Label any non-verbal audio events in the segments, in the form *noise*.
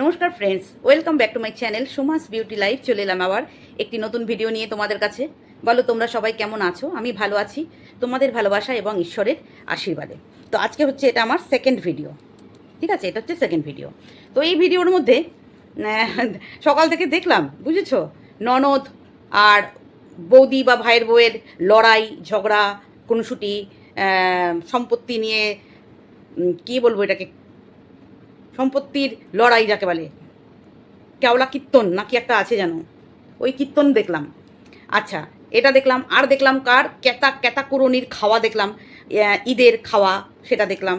নমস্কার friends welcome back to my channel Suma's beauty life চলে এলাম আবার একটি নতুন ভিডিও নিয়ে তোমাদের কাছে। বলো তোমরা সবাই কেমন আছো? আমি ভালো আছি। তোমাদের ভালোবাসা এবং ঈশ্বরের আশীর্বাদে। তো আজকে হচ্ছে এটা আমার সেকেন্ড ভিডিও ঠিক আছে? এটা হচ্ছে সেকেন্ড ভিডিও তো এই ভিডিওর মধ্যে সকাল থেকে দেখলাম বুঝেছ? ননদ আর বৌদি বা ভাইয়ের বউয়ের লড়াই ঝগড়া খুনসুটি আহ, সম্পত্তি নিয়ে কী বলব এটাকে? সম্পত্তির লড়াই যাকে বলে। কেওলা কীর্তন নাকি একটা আছে যেন ওই কীর্তন দেখলাম। আচ্ছা এটা দেখলাম, আর দেখলাম কার? কেতা কেতা কুরনির খাওয়া দেখলাম ঈদের খাওয়া সেটা দেখলাম।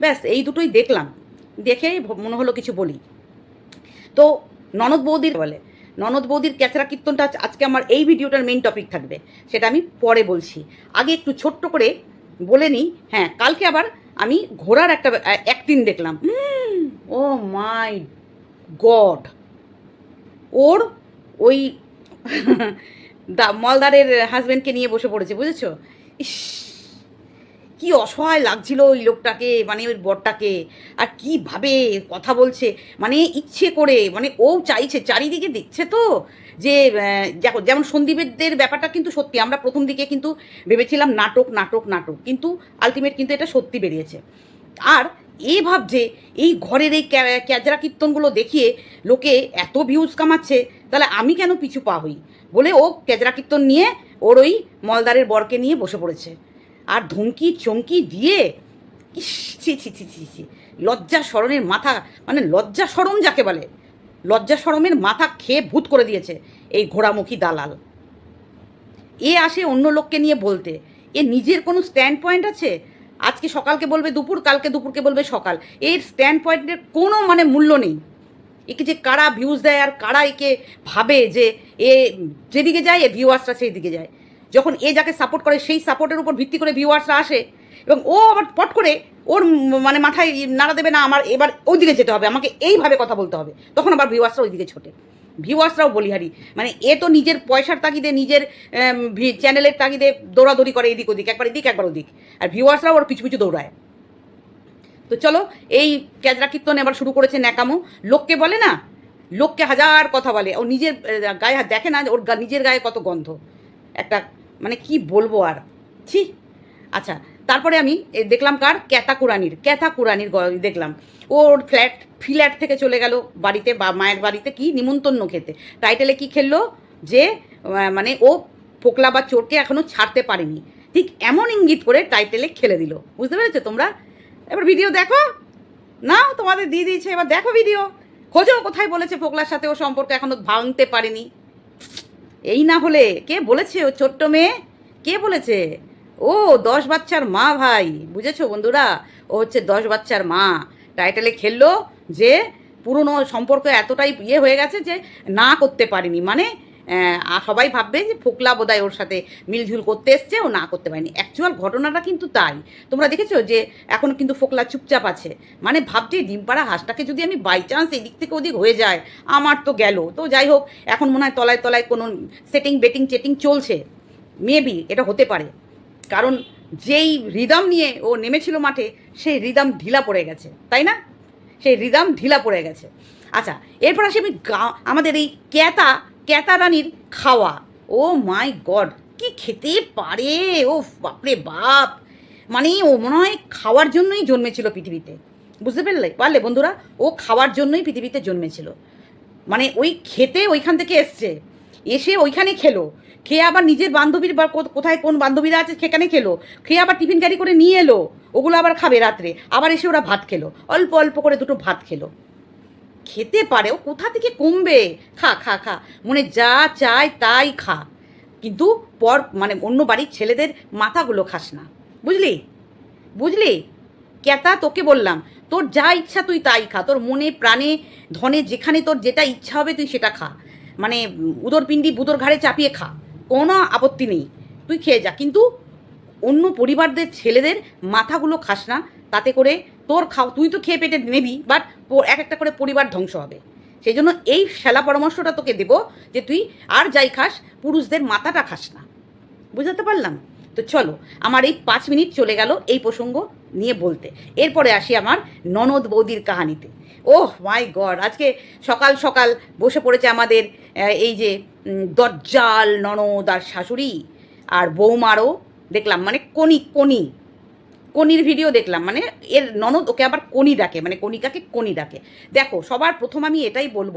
ব্যাস, এই দুটোই দেখলাম। দেখে মনে হলো কিছু বলি। তো ননদ বৌদির বলে, ননদ বৌদির ক্যাচরা কীর্তনটা আজকে আমার এই ভিডিওটার মেইন টপিক থাকবে। সেটা আমি পরে বলছি। আগে একটু ছোট্ট করে বলে নিই। হ্যাঁ কালকে আবার আমি ঘোড়ার একটা একদিন দেখলাম। ও মাই গড। ওর ওই *laughs* দা মলদারের হাজব্যান্ডকে নিয়ে বসে পড়েছে, বুঝেছ? ইস কি অসহায় লাগছিল ওই লোকটাকে মানে ওই বরটাকে, আর কীভাবে কথা বলছে মানে ইচ্ছে করে মানে ও চাইছে, চারিদিকে দেখছে তো যে দেখো, যেমন সন্দীপের ব্যাপারটা কিন্তু সত্যি, আমরা প্রথম দিকে কিন্তু ভেবেছিলাম নাটক নাটক নাটক, কিন্তু আলটিমেট কিন্তু এটা সত্যি বেরিয়েছে। আর এ ভাবছে, এই ঘরের এই ক্যাজরা কীর্তনগুলো দেখিয়ে লোকে এত ভিউজ কামাচ্ছে, তাহলে আমি কেন পিছু পা হই? বলে ও ক্যাজরা কীর্তন নিয়ে ওর ওই মলদারের বরকে নিয়ে বসে পড়েছে। আর ধমকি, চমকি দিয়ে ছি ছি ছি ছি ছি, লজ্জা স্মরণের মাথা মানে লজ্জা স্মরণ যাকে বলে, লজ্জা স্মরণের মাথা খেয়ে ভূত করে দিয়েছে এই ঘোড়ামুখী দালাল। এ আসে অন্য লোককে নিয়ে বলতে, এ নিজের কোনো স্ট্যান্ড পয়েন্ট আছে? আজকে সকালকে বলবে দুপুর, কালকে দুপুরকে বলবে সকাল। এর স্ট্যান্ড পয়েন্টের কোনো মানে মূল্য নেই। একে যে কারা ভিউজ দেয় আর কারা একে ভাবে যে এ যেদিকে যায়, এ ভিউয়ার্সরা সেই দিকে যায়। যখন এ যাকে সাপোর্ট করে, সেই সাপোর্টের উপর ভিত্তি করে ভিউয়ার্সরা আসে এবং ও আবার পট করে ওর মানে মাথায় নাড়া দেবে, না, আমার এবার ওইদিকে যেতে হবে, আমাকে এইভাবে কথা বলতে হবে। তখন আবার ভিউয়ার্সরা ওই দিকে ছোটে। ভিউয়ার্সরাও বলিহারি। মানে এ তো নিজের পয়সার তাগিদে, নিজের চ্যানেলের তাগিদে দৌড়াদৌড়ি করে এদিক ওদিক, একবার এদিক, একবার ওদিক। আর ভিউয়ার্সরাও ওর পিছু পিছু দৌড়ায়। তো চলো, এই ক্যাজরা কীর্তন এবার শুরু করেছে ন্যাকামো। লোককে বলে না, লোককে হাজার কথা বলে। ও নিজের গায়ে দেখে না ওর নিজের গায়ে কত গন্ধ। একটা মানে কি বলব আর? ছি। আচ্ছা তারপরে আমি দেখলাম কার? ক্যাতা কুরানির ক্যাথা কুরানির গ- দেখলাম। ওর ফ্ল্যাট ফ্ল্যাট থেকে চলে গেল বাড়িতে বা মায়ের বাড়িতে কি? নিমন্তন্ন খেতে। টাইটেলে কি খেললো? যে মানে ও পোকলা বা চোরকে এখনও ছাড়তে পারেনি। ঠিক এমন ইঙ্গিত করে টাইটেলে খেলে দিল। বুঝতে পেরেছ তোমরা? এবার ভিডিও দেখো। নাও, তোমাদের দিয়ে দিয়েছে। এবার দেখো ভিডিও খোঁজো কোথায় বলেছে ফোকলার সাথে। ও সম্পর্ক এখনও ভাঙতে পারেনি। এই না হলে কে বলেছে ও ছোট্ট মেয়ে? কে বলেছে? ও দশ বাচ্চার মা ভাই, বুঝেছ বন্ধুরা? ও হচ্ছে দশ বাচ্চার মা। টাইটেলে খেললো যে পুরনো সম্পর্ক এতটাই ইয়ে হয়ে গেছে যে না করতে পারিনি। মানে সবাই ভাববে যে ফোকলা বোধহয় ওর সাথে মিলঝুল করতে এসছে, ও না করতে পারেনি। অ্যাকচুয়াল ঘটনাটা কিন্তু তাই। তোমরা দেখেছ যে এখন কিন্তু ফোকলা চুপচাপ আছে। মানে ভাবছে ডিমপাড়া হাঁসটাকে যদি আমি বাই চান্স এদিক থেকে ওদিক হয়ে যায়, আমার তো গেল। তো যাই হোক, এখন মনে হয় তলায় তলায় কোনো সেটিং বেটিং চেটিং চলছে। মেবি এটা হতে পারে। কারণ যেই রিদম নিয়ে ও নেমেছিল মাঠে, সেই রিদম ঢিলা পড়ে গেছে। তাই না? সেই রিদম ঢিলা পড়ে গেছে। আচ্ছা এরপর আসি আমি আমাদের এই ক্যাতা ক্যাতা রানীর খাওয়া। ও মাই গড, কি খেতে পারে? ও বাপরে বাপ। মানে ও মনে হয় খাওয়ার জন্যই জন্মেছিল পৃথিবীতে। বুঝতে পারলে? পারলে বন্ধুরা? ও খাওয়ার জন্যই পৃথিবীতে জন্মেছিল। মানে ওই খেতে ওইখান থেকে এসছে। এসে ওইখানে খেলো। খেয়ে আবার নিজের বান্ধবীর বা কোথায় কোন বান্ধবীরা আছে সেখানে খেলো। খেয়ে আবার টিফিন ক্যারি করে নিয়ে এলো। ওগুলো আবার খাবে রাত্রে। আবার এসে ওরা ভাত খেলো। অল্প অল্প করে দুটো ভাত খেলো। খেতে পারে ও কোথা থেকে কমবে? খা খা খা। মনে যা চায় তাই খা। কিন্তু পর মানে অন্য বাড়ির ছেলেদের মাথাগুলো খাস না। বুঝলি? বুঝলি? ক্যাতা তোকে বললাম তোর যা ইচ্ছা তুই তাই খা। তোর মনে প্রাণে ধনে যেখানে তোর যেটা ইচ্ছা হবে তুই সেটা খা। মানে উম, উদরপিণ্ডি বুদর ঘাড়ে চাপিয়ে খা। কোনো আপত্তি নেই। তুই খেয়ে যা। কিন্তু অন্য পরিবারদের ছেলেদের মাথাগুলো খাস না। তাতে করে তোর খাও, তুই তো খেয়ে পেটে নেবি বাট এক একটা করে পরিবার ধ্বংস হবে। সেই জন্য এই সেলা পরামর্শটা তোকে দেবো যে তুই আর যাই খাস, পুরুষদের মাথাটা খাস না। বুঝাতে পারলাম? তো চলো, আমার এই পাঁচ মিনিট চলে গেল এই প্রসঙ্গ নিয়ে বলতে। এরপরে আসি আমার ননদ বৌদির কাহানিতে। ওহ মাই গড আজকে সকাল সকাল বসে পড়েছে আমাদের এই যে দজ্জাল ননদ আর শাশুড়ি, আর বৌমারও দেখলাম মানে কনি কনি কনির ভিডিও দেখলাম মানে এর ননদ ওকে আবার কনি ডাকে মানে কণিকাকে কনি ডাকে। দেখো, সবার প্রথম আমি এটাই বলব,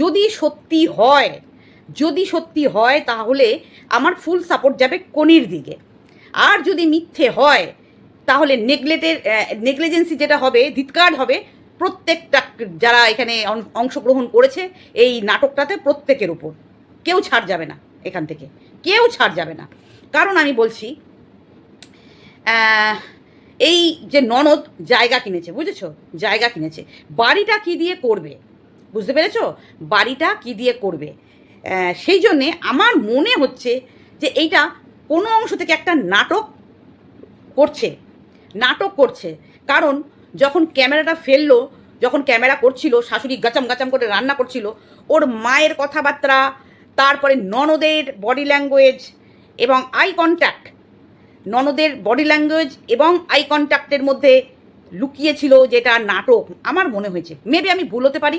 যদি সত্যি হয়, যদি সত্যি হয়, তাহলে আমার ফুল সাপোর্ট যাবে কনির দিকে। আর যদি মিথ্যে হয়, তাহলে নেগলেটের নেগলিজেন্সি যেটা হবে, ধিৎকার হবে প্রত্যেকটা যারা এখানে অংশগ্রহণ করেছে, এই নাটকটাতে প্রত্যেকের উপর। কেউ ছাড় যাবে না এখান থেকে। কেউ ছাড় যাবে না। কারণ আমি বলছি এই যে ননদ জায়গা কিনেছে, বুঝেছ? জায়গা কিনেছে। বাড়িটা কি দিয়ে করবে? বুঝতে পেরেছ? বাড়িটা কি দিয়ে করবে? সেই জন্যে আমার মনে হচ্ছে যে এইটা কোনো অংশ থেকে একটা নাটক করছে। নাটক করছে। কারণ যখন ক্যামেরাটা ফেলল, যখন ক্যামেরা করছিল, শাশুড়ি গাচাম গাচাম করে রান্না করছিল, ওর মায়ের কথাবার্তা, তারপরে ননদের বডি ল্যাঙ্গুয়েজ এবং আই কন্ট্যাক্ট ননদের বডি ল্যাঙ্গুয়েজ এবং আই কন্ট্যাক্টের মধ্যে লুকিয়েছিল যেটা নাটক, আমার মনে হয়েছে। মেবি আমি ভুল হতে পারি।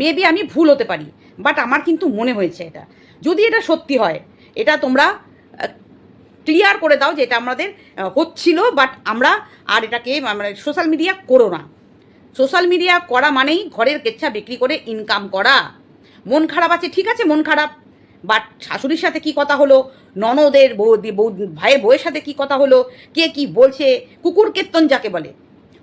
মেবি আমি ভুল হতে পারি। বাট আমার কিন্তু মনে হয়েছে এটা। যদি এটা সত্যি হয়, এটা তোমরা ক্লিয়ার করে দাও যে এটা আমাদের হচ্ছিল বাট আমরা আর এটাকে মানে সোশ্যাল মিডিয়া করো না। সোশ্যাল মিডিয়া করা মানেই ঘরের কেচ্ছা বিক্রি করে ইনকাম করা। মন খারাপ আছে, ঠিক আছে মন খারাপ। বাট শাশুড়ির সাথে কি কথা হলো? ননদের ভাইয়ের বউয়ের সাথে কি কথা হলো? কে কি বলছে? কুকুর কীর্তন যাকে বলে।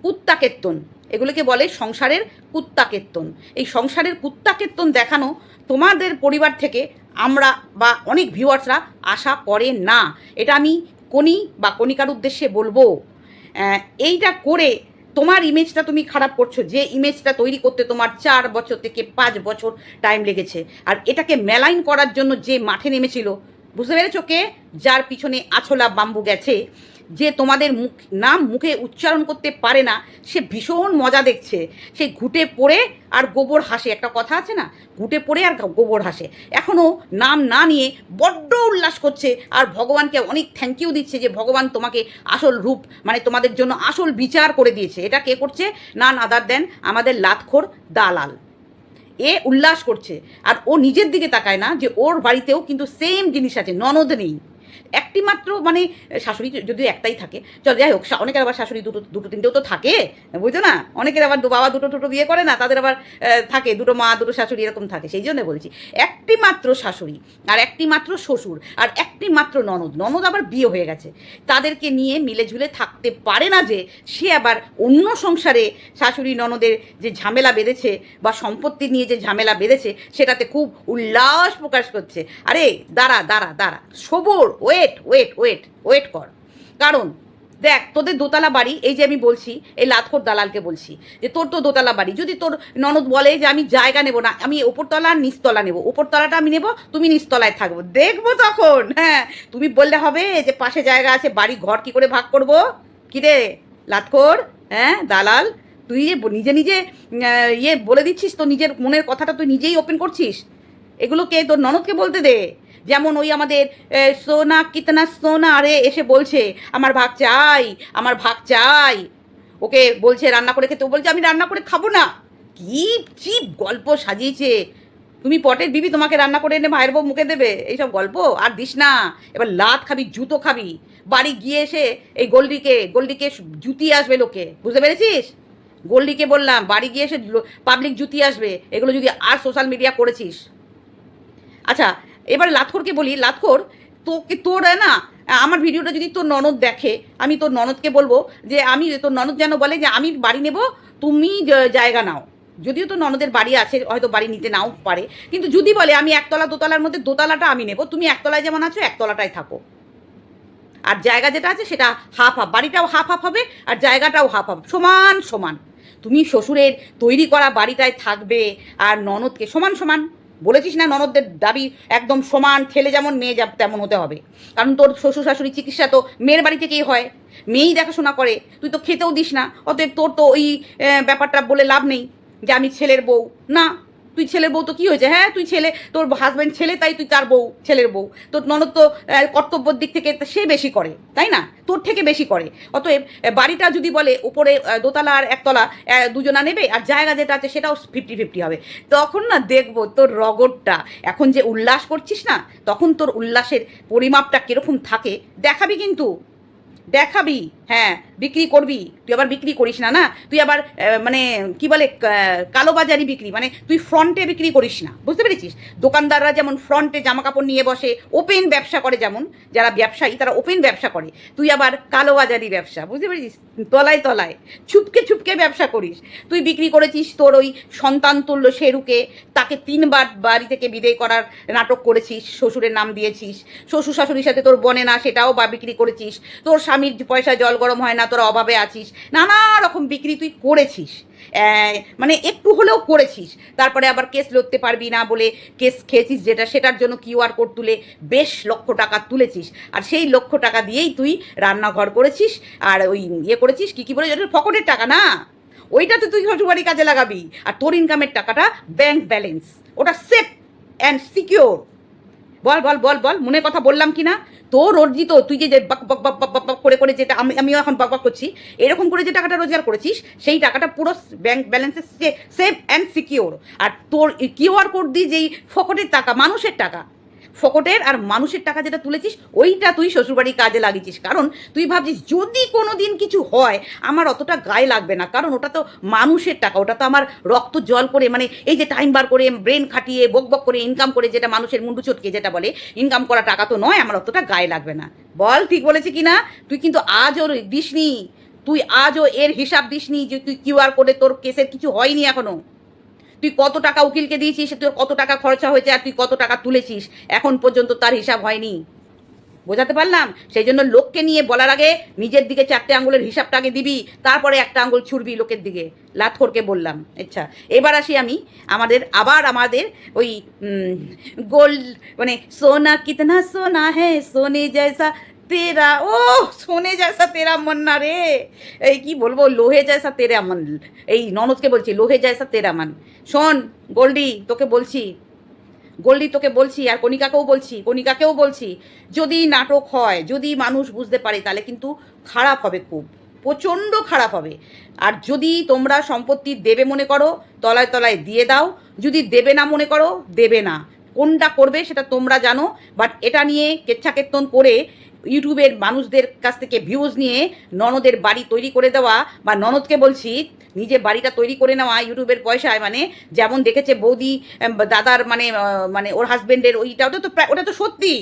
কুত্তা কীর্তন এগুলোকে বলে সংসারের কুত্তা কীর্তন এই সংসারের কুত্তা কীর্তন দেখানো তোমাদের পরিবার থেকে আমরা বা অনেক ভিউয়ার্সরা আশা করে না। এটা আমি কনি বা কণিকার উদ্দেশ্যে বলব। এইটা করে তোমার ইমেজটা তুমি খারাপ করছ। যে ইমেজটা তৈরি করতে তোমার চার বছর থেকে পাঁচ বছর টাইম লেগেছে। আর এটাকে মেলাইন করার জন্য যে মাঠে নেমেছিল বুঝতে পেরেছ কে? যার পিছনে আছলা বাম্বু গেছে, যে তোমাদের মুখ, নাম মুখে উচ্চারণ করতে পারে না, সে ভীষণ মজা দেখছে। সে ঘুটে পড়ে আর গোবর হাসে। একটা কথা আছে না? ঘুটে পড়ে আর গোবর হাসে। এখনও নাম না নিয়ে বড্ড উল্লাস করছে আর ভগবানকে অনেক থ্যাংক ইউ দিচ্ছে যে ভগবান তোমাকে আসল রূপ মানে তোমাদের জন্য আসল বিচার করে দিয়েছে। এটা কে করছে? না আদার দেন আমাদের লাতখোর দালাল। এ উল্লাস করছে। আর ও নিজের দিকে তাকায় না যে ওর বাড়িতেও কিন্তু সেম জিনিস আছে, ননদ নেই। একটি মাত্র মানে শাশুড়ি যদি একটাই থাকে, চল যাই হোক অনেকের আবার শাশুড়ি দুটো দুটো তিনটেও তো থাকে, বুঝছ না? অনেকের আবার বাবা দুটো দুটো বিয়ে করে না, তাদের আবার থাকে, দুটো মা, দুটো শাশুড়ি এরকম থাকে, সেই জন্য বলছি। একটি মাত্র শাশুড়ি আর একটি মাত্র শ্বশুর আর একটি মাত্র ননদ ননদ আবার বিয়ে হয়ে গেছে। তাদেরকে নিয়ে মিলে ঝুলে থাকতে পারে না যে, সে আবার অন্য সংসারে শাশুড়ি ননদের যে ঝামেলা বেঁধেছে বা সম্পত্তি নিয়ে যে ঝামেলা বেঁধেছে, সেটাতে খুব উল্লাস প্রকাশ করছে। আরে, দাঁড়া দাঁড়া দাঁড়া, সবর ওয়েট ওয়েট ওয়েট ওয়েট কর। কারণ, দেখ, তোদের দোতলা বাড়ি, এই যে আমি বলছি, এই লাতখোর দালালকে বলছি, যে তোর তো দোতলা বাড়ি, যদি তোর ননদ বলে যে আমি জায়গা নেব না, আমি ওপরতলা আর নিচতলা নেব ওপরতলাটা আমি নেব, তুমি নিচতলায় থাকব। দেখব তখন হ্যাঁ তুমি বললে হবে যে পাশে জায়গা আছে, বাড়ি, ঘর কি করে ভাগ করব? কিরে লাতখোর হ্যাঁ দালাল, তুই নিজে নিজে ইয়ে বলে দিচ্ছিস তো নিজের মনের কথাটা তুই নিজেই ওপেন করছিস? এগুলোকে তোর ননদকে বলতে দে। যেমন ওই আমাদের সোনা, কিতনা সোনা, আরে এসে বলছে, আমার ভাগ চাই, আমার ভাগ চাই। ওকে বলছে, রান্না করে খেতে। বলছে, আমি রান্না করে খাব না। কি চিপ গল্প সাজিয়েছে। তুমি পটের বিবি, তোমাকে রান্না করে এনে ভাইয়ের বউ মুখে দেবে? এইসব গল্প? আর দিস না, এবার লাত খাবি, জুতো খাবি। বাড়ি গিয়ে এসে এই গোল্ডিকে গোল্ডিকে জুতি আসবে লোকে, বুঝতে পেরেছিস? গোল্ডিকে বললাম, বাড়ি গিয়ে এসে পাবলিক জুতি আসবে, এগুলো যদি আর সোশ্যাল মিডিয়া করেছিস। আচ্ছা এবার লাতখোরকে বলি, লাতখোর, তোকে, তোর না, আমার ভিডিওটা যদি তোর ননদ দেখে, আমি তোর ননদকে বলব যে আমি, তোর ননদ যেন বলে যে আমি বাড়ি নেব, তুমি জায়গা নাও। যদিও তো ননদের বাড়ি আছে, হয়তো বাড়ি নিতে নাও পারে, কিন্তু যদি বলে আমি একতলা দোতলার মধ্যে, দোতলাটা আমি নেব, তুমি একতলায় যেমন আছো, একতলাটায় থাকো। আর জায়গা যেটা আছে, সেটা হাফ হাফ বাড়িটাও হাফ হাফ হবে, আর জায়গাটাও হাফ হাফ সমান সমান। তুমি শ্বশুরের তৈরি করা বাড়িটায় থাকবে, আর ননদকে সমান সমান। বলেছিস না ননদদের দাবি একদম সমান ছেলে যেমন মেয়ে তেমন হতে হবে। কারণ তোর শ্বশুর শাশুড়ি চিকিৎসা তো মেয়ের বাড়ি থেকেই হয়। মেয়েই দেখাশোনা করে, তুই তো খেতেও দিস না, অতএব তোর তো ওই ব্যাপারটা বলে লাভ নেই যে আমি ছেলের বউ। না তুই ছেলের বউ তো কি হয়েছে? হ্যাঁ তুই ছেলে, তোর হাজব্যান্ড ছেলে, তাই তুই তার বউ, ছেলের বউ। তোর ননদ তো কর্তব্যের দিক থেকে সে বেশি করে, তাই না? তোর থেকে বেশি করে। অতএব বাড়িটা যদি বলে উপরে দোতলা আর একতলা দুজনা নেবে আর জায়গা যেটা আছে সেটাও ফিফটি ফিফটি হবে। তখন না দেখব তোর রগরটা এখন যে উল্লাস করছিস না, তখন তোর উল্লাসের পরিমাপটা কীরকম থাকে, দেখাবি কিন্তু। দেখাবি। হ্যাঁ বিক্রি করবি। তুই আবার বিক্রি করিস না না? তুই আবার মানে কি বলে কালোবাজারি বিক্রি মানে তুই ফ্রন্টে বিক্রি করিস না। বুঝতে পেরেছিস? দোকানদাররা যেমন ফ্রন্টে জামা কাপড় নিয়ে বসে ওপেন ব্যবসা করে যেমন, যারা ব্যবসায়ী, তারা ওপেন ব্যবসা করে। তুই আবার কালোবাজারি ব্যবসা, বুঝতে পেরেছিস? তলায় তলায়, ছুপকে ছুপকে ব্যবসা করিস। তুই বিক্রি করেছিস তোর ওই সন্তান তুল্য শেরুকে, তাকে তিনবার বাড়ি থেকে বিদায় করার নাটক করেছিস, শ্বশুরের নাম দিয়েছিস। শ্বশুর শাশুড়ির সাথে তোর বনে না, সেটাও বা বিক্রি করেছিস। তোর স্বামীর পয়সা জল গরম হয় না, তোর অভাবে আছিস। নানা রকম বিক্রি তুই করেছিস। মানে একটু হলেও করেছিস। তারপরে আবার কেস লড়তে পারবি না বলে কেস খেয়েছিস যেটা, সেটার জন্য কিউআর কোড তুলে বেশ লক্ষ টাকা তুলেছিস। আর সেই লক্ষ টাকা দিয়েই তুই রান্নাঘর করেছিস। আর ওই ইয়ে করেছিস, কি কি বলে ওটা ফকটের টাকা না? ওইটাতে তুই শ্বশুরবাড়ি কাজে লাগাবি। আর তোর ইনকামের টাকাটা ব্যাংক ব্যালেন্স ওটা সেফ অ্যান্ড সিকিওর বল বল বল বল, মনে কথা বললাম কি না তোর অর্জিত, তুই যে বক বক বক বক বক করে করে যেটা আমি, আমিও এখন বক বক করছি, এরকম করে যে টাকাটা রোজগার করেছিস, সেই টাকাটা পুরো ব্যাংক ব্যালেন্সে সেফ অ্যান্ড সিকিওর। আর তোর কিউআর কোড দিয়ে যেই ফকটের টাকা, মানুষের টাকা ফকটের আর মানুষের টাকা যেটা তুলেছিস, ওইটা তুই শ্বশুরবাড়ি কাজে লাগিয়েছিস। কারণ তুই ভাবছিস, যদি কোনো দিন কিছু হয়, আমার অতটা গায়ে লাগবে না। কারণ ওটা তো মানুষের টাকা, ওটা তো আমার রক্ত জল করে মানে এই যে টাইম বার করে ব্রেন খাটিয়ে, বক বক করে ইনকাম করে, যেটা মানুষের মুন্ডু চটকে যেটা বলে ইনকাম করা টাকা তো নয়, আমার অতটা গায়ে লাগবে না। বল, ঠিক বলেছি কি না তুই কিন্তু আজও দিসনি। তুই আজও এর হিসাব দিসনি যে তুই কিউআর কোডে তোর কেসের কিছু হয়নি এখনও। তুই কত টাকা উকিলকে দিয়েছিস, তোর কত টাকা খরচা হয়েছে আর তুই কত টাকা তুলেছিস? এখন পর্যন্ত তার হিসাব হয়নি। বোঝাতে পারলাম? সেই জন্য লোককে নিয়ে বলার আগে নিজের দিকে চারটে আঙ্গুলের হিসাবটা আগে দিবি, তারপরে একটা আঙ্গুল ছুড়বি লোকের দিকে। লাথখোরকে বললাম। আচ্ছা এবার আসি আমি আমাদের, আবার আমাদের ওই গোল্ড মানে সোনা, কিতনা সোনা হ্যাঁ সোনে জয়সা তেরা ও সোনে জয়সা তেরা মন না রে এই কি বলব, লোহে জয়সা তেরা মন এই ননদকে বলছি, লোহে জয়সা তেরা মন শোন, গোল্ডি, তোকে বলছি, গোল্ডি তোকে বলছি, আর কণিকাকেও বলছি কণিকাকেও বলছি, যদি নাটক হয়, যদি মানুষ বুঝতে পারে, তাহলে কিন্তু খারাপ হবে খুব, প্রচণ্ড খারাপ হবে। আর যদি তোমরা সম্পত্তি দেবে মনে করো, তলায় তলায় দিয়ে দাও, যদি দেবে না মনে করো, দেবে না। কোনটা করবে সেটা তোমরা জানো বাট এটা নিয়ে কেচ্ছা কেত্তন করে ইউটিউবের মানুষদের কাছ থেকে ভিউজ নিয়ে ননদের বাড়ি তৈরি করে দেওয়া বা ননদকে বলছি নিজে বাড়িটা তৈরি করে নেওয়া ইউটিউবের পয়সায় মানে যেমন দেখেছে বৌদি দাদার মানে মানে ওর হাজবেন্ডের ওইটা, ওটা তো ওটা তো সত্যি।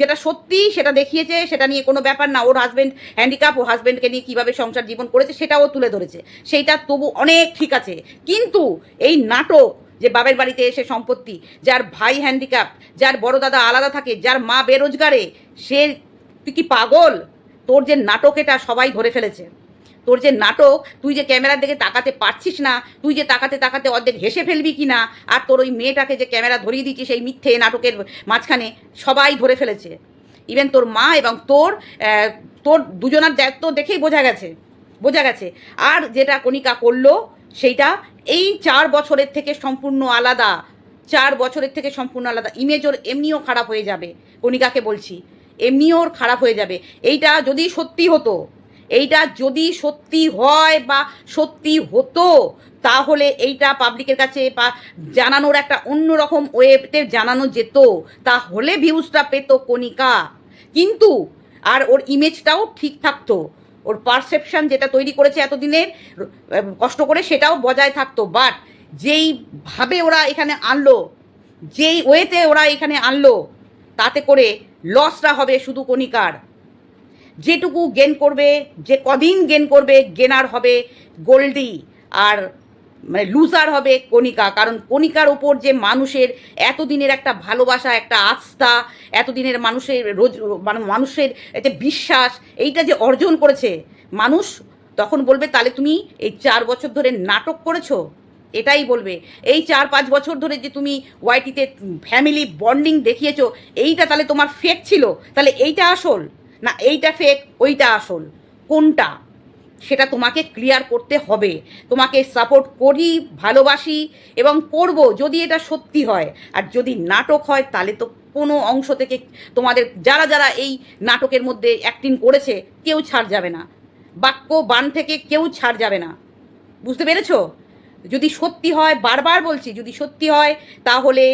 যেটা সত্যি সেটা দেখিয়েছে, সেটা নিয়ে কোনো ব্যাপার না। ওর হাজব্যান্ড হ্যান্ডিক্যাপ ও হাজব্যান্ডকে নিয়ে কীভাবে সংসার জীবন করেছে সেটাও তুলে ধরেছে। সেইটা তবু অনেক ঠিক আছে। কিন্তু এই নাটক যে বাবের বাড়িতে এসে সম্পত্তি, যার ভাই হ্যান্ডিক্যাপ যার বড় দাদা আলাদা থাকে, যার মা বেরোজগারে, সে তুই কি পাগল? তোর যে নাটক এটা সবাই ধরে ফেলেছে। তোর যে নাটক, তুই যে ক্যামেরার দিকে তাকাতে পারছিস না, তুই যে তাকাতে তাকাতে অর্ধেক হেসে ফেলবি কি না, আর তোর ওই মেয়েটাকে যে ক্যামেরা ধরিয়ে দিচ্ছিস সেই মিথ্যে নাটকের মাঝখানে সবাই ধরে ফেলেছে। ইভেন তোর মা এবং তোর তোর দুজনার দায়িত্ব দেখেই বোঝা গেছে বোঝা গেছে। আর যেটা কণিকা করল, সেইটা এই চার বছরের থেকে সম্পূর্ণ আলাদা, চার বছরের থেকে সম্পূর্ণ আলাদা। ইমেজ ওর এমনিও খারাপ হয়ে যাবে, কণিকাকে বলছি। এমনিও ওর খারাপ হয়ে যাবে। এইটা যদি সত্যি হতো, এইটা যদি সত্যি হয় বা সত্যি হতো, তাহলে এইটা পাবলিকের কাছে বা জানানোর একটা অন্যরকম ওয়েতে জানানো যেত, তাহলে ভিউজটা পেত কণিকা। কিন্তু, আর ওর ইমেজটাও ঠিক থাকতো। ওর পারসেপশন যেটা তৈরি করেছে এতদিনের কষ্ট করে সেটাও বজায় থাকতো। বাট যেইভাবে ওরা এখানে আনলো, যেই ওয়েতে ওরা এখানে আনলো, তাতে করে লসটা হবে শুধু কণিকার। যেটুকু গেন করবে, যে কদিন গেন করবে গেনার হবে গোল্ডি আর মানে লুজার হবে কণিকা। কারণ কণিকার ওপর যে মানুষের এতদিনের একটা ভালোবাসা, একটা আস্থা, এতদিনের মানুষের রোজ মানে মানুষের যে বিশ্বাস, এইটা যে অর্জন করেছে, মানুষ তখন বলবে, তাহলে তুমি এই চার বছর ধরে নাটক করেছ? এটাই বলবে। এই চার পাঁচ বছর ধরে যে তুমি ওয়াইটিতে ফ্যামিলি বন্ডিং দেখিয়েছো, এইটা তাহলে তোমার ফেক ছিল। তাহলে এইটা আসল? না, এইটা ফেক ওইটা আসল? কোনটা? সেটা তোমাকে ক্লিয়ার করতে হবে। তোমাকে সাপোর্ট করি, ভালোবাসি এবং করব যদি এটা সত্যি হয়। আর যদি নাটক হয়, তাহলে তো কোনো অংশ থেকে তোমাদের, যারা যারা এই নাটকের মধ্যে অ্যাক্টিং করেছে, কেউ ছাড় যাবে না। বাক্য বান থেকে কেউ ছাড় যাবে না। বুঝতে পেরেছ? যদি সত্যি হয়, বারবার বলছি, যদি সত্যি হয়, তাহলে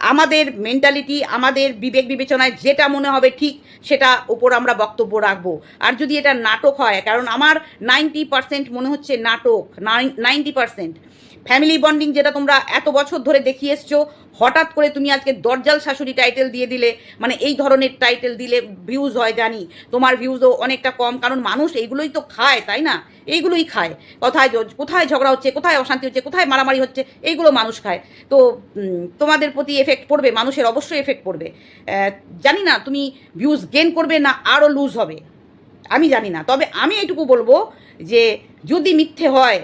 আমাদের মেন্টালিটি আমাদের বিবেক বিবেচনায় যেটা মনে হবে ঠিক, সেটা ওপর আমরা বক্তব্য রাখব। আর যদি এটা নাটক হয়, কারণ আমার নাইনটি পার্সেন্ট মনে হচ্ছে নাটক নাইনটি পার্সেন্ট ফ্যামিলি বন্ডিং যেটা তোমরা এত বছর ধরে দেখিয়ে এসছো, হঠাৎ করে তুমি আজকে দরজাল শাশুড়ি টাইটেল দিয়ে দিলে মানে এই ধরনের টাইটেল দিলে ভিউজ হয় জানি, তোমার ভিউজও অনেকটা কম, কারণ মানুষ এইগুলোই তো খায়, তাই না? এইগুলোই খায়। কোথায় কোথায় ঝগড়া হচ্ছে, কোথায় অশান্তি হচ্ছে, কোথায় মারামারি হচ্ছে, এইগুলো মানুষ খায়। তো তোমাদের প্রতি এফেক্ট পড়বে, মানুষের অবশ্যই এফেক্ট পড়বে। জানি না তুমি ভিউজ গেন করবে না আরও লুজ হবে। আমি জানি না। তবে আমি এইটুকু বলব যে, যদি মিথ্যে হয়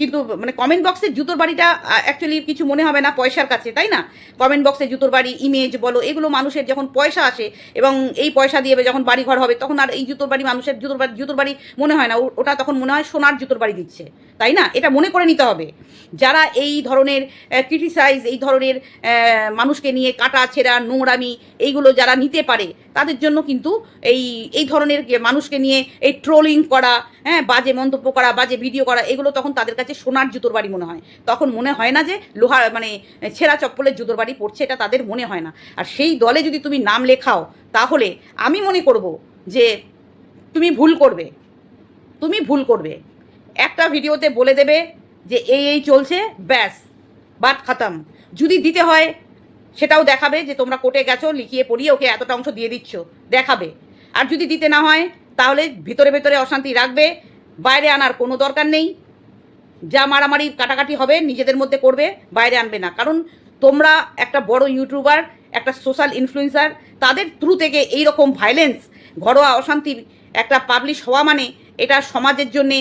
কিন্তু মানে কমেন্ট বক্সে জুতোর বাড়িটা অ্যাকচুয়ালি কিছু মনে হবে না পয়সার কাছে, তাই না? কমেন্ট বক্সে জুতোর বাড়ি ইমেজ বলো, এগুলো মানুষের যখন পয়সা আসে এবং এই পয়সা দিয়ে যখন বাড়ি ঘর হবে, তখন আর এই জুতোর বাড়ি মানুষের জুতোর বাড়ি জুতোর বাড়ি মনে হয় না ওটা তখন মনে হয় সোনার জুতোর বাড়ি দিচ্ছে, তাই না? এটা মনে করে নিতে হবে। যারা এই ধরনের ক্রিটিসাইজ এই ধরনের মানুষকে নিয়ে কাটা, ছেঁড়া, নোংরামি এইগুলো যারা নিতে পারে, তাদের জন্য কিন্তু এই এই ধরনের মানুষকে নিয়ে এই ট্রোলিং করা হ্যাঁ বাজে মন্তব্য করা, বাজে ভিডিও করা, এগুলো তখন তাদের কাছে সোনার জুতোর বাড়ি মনে হয়। তখন মনে হয় না যে লোহা মানে ছেঁড়া চপ্পলের জুতোর বাড়ি পড়ছে এটা তাদের মনে হয় না। আর সেই দলে যদি তুমি নাম লেখাও, তাহলে আমি মনে করব যে তুমি ভুল করবে। তুমি ভুল করবে। একটা ভিডিওতে বলে দেবে যে এই এই চলছে, ব্যাস, বাদ খাতাম। যদি দিতে হয়, সেটাও দেখাবে যে তোমরা কোর্টে গেছো, লিখিয়ে পড়িয়ে ওকে এতটা অংশ দিয়ে দিচ্ছ, দেখাবে। আর যদি দিতে না হয় তাহলে ভিতরে ভেতরে অশান্তি রাখবে, বাইরে আনার কোনো দরকার নেই। যা মারামারি কাটাকাটি হবে, নিজেদের মধ্যে করবে, বাইরে আনবে না। কারণ তোমরা একটা বড় ইউটিউবার একটা সোশ্যাল ইনফ্লুয়েন্সার তাদের থ্রু থেকে এই রকম ভাইলেন্স ঘরোয়া অশান্তি একটা পাবলিশ হওয়া মানে এটা সমাজের জন্যে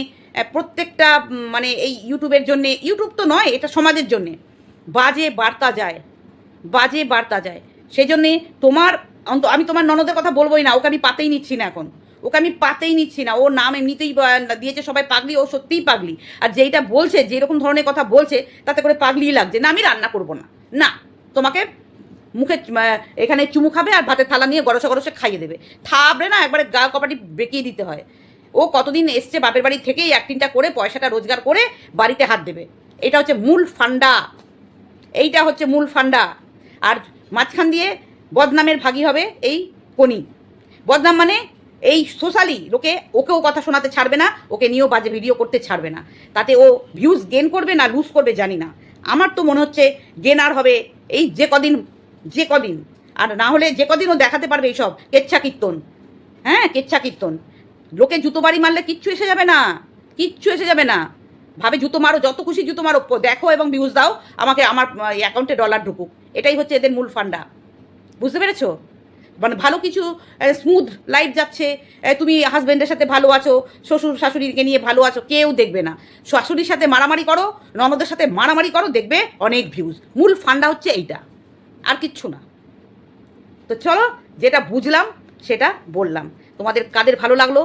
প্রত্যেকটা মানে এই ইউটিউবের জন্যে ইউটিউব তো নয়, এটা সমাজের জন্যে। বাজে বার্তা যায়, বাজে বার্তা যায়। সেই জন্যে তোমার অন্ত, আমি তোমার ননদের কথা বলবোই না, ওকে আমি পাতেই নিচ্ছি না এখন। ওকে আমি পাতেই নিচ্ছি না। ও নাম এমনিতেই দিয়েছে সবাই পাগলি, ও সত্যিই পাগলি। আর যেইটা বলছে, যেরকম ধরনের কথা বলছে, তাতে করে পাগলিই লাগছে। না, আমি রান্না করব না। না, তোমাকে মুখে এখানে চুমু খাবে আর ভাতের থালা নিয়ে গরসে গরসে খাইয়ে দেবে। থাবড়ে না একবারে গা কপাটি বেঁকিয়ে দিতে হয়। ও কতদিন এসছে বাপের বাড়ি থেকেই অ্যাক্টিংটা করে, পয়সাটা রোজগার করে বাড়িতে হাত দেবে। এটা হচ্ছে মূল ফান্ডা। এইটা হচ্ছে মূল ফান্ডা। আর মাঝখান দিয়ে বদনামের ভাগী হবে এই কনি। বদনাম মানে এই সোশ্যালি লোকে ওকেও কথা শোনাতে ছাড়বে না, ওকে নিয়েও বাজে ভিডিও করতে ছাড়বে না। তাতে ও ভিউজ গেন করবে না লুজ করবে জানি না। আমার তো মনে হচ্ছে গেন আর হবে এই যে কদিন যে কদিন। আর না হলে যে কদিন ও দেখাতে পারবে এইসব, কেচ্ছা কীর্তন। হ্যাঁ কেচ্ছা কীর্তন। লোকে জুতো বাড়ি মারলে কিচ্ছু এসে যাবে না, কিচ্ছু এসে যাবে না। ভাবে জুতো মারো, যত খুশি জুতো মারো দেখো এবং ভিউজ দাও, আমাকে আমার অ্যাকাউন্টে ডলার ঢুকুক। এটাই হচ্ছে এদের মূল ফান্ডা। বুঝতে পেরেছ? মানে ভালো কিছু স্মুথ লাইফ যাচ্ছে। তুমি হাজব্যান্ডের সাথে ভালো আছো, শ্বশুর শাশুড়িকে নিয়ে ভালো আছো, কেউ দেখবে না। শাশুড়ির সাথে মারামারি করো, ননদের সাথে মারামারি করো, দেখবে অনেক ভিউজ মূল ফান্ডা হচ্ছে এইটা। আর কিচ্ছু না। তো চলো, যেটা বুঝলাম, সেটা বললাম। তোমাদের কাদের ভালো লাগল,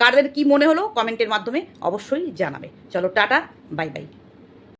কাদের কি মনে হলো কমেন্টের মাধ্যমে অবশ্যই জানাবে। চলো, টাটা বাই বাই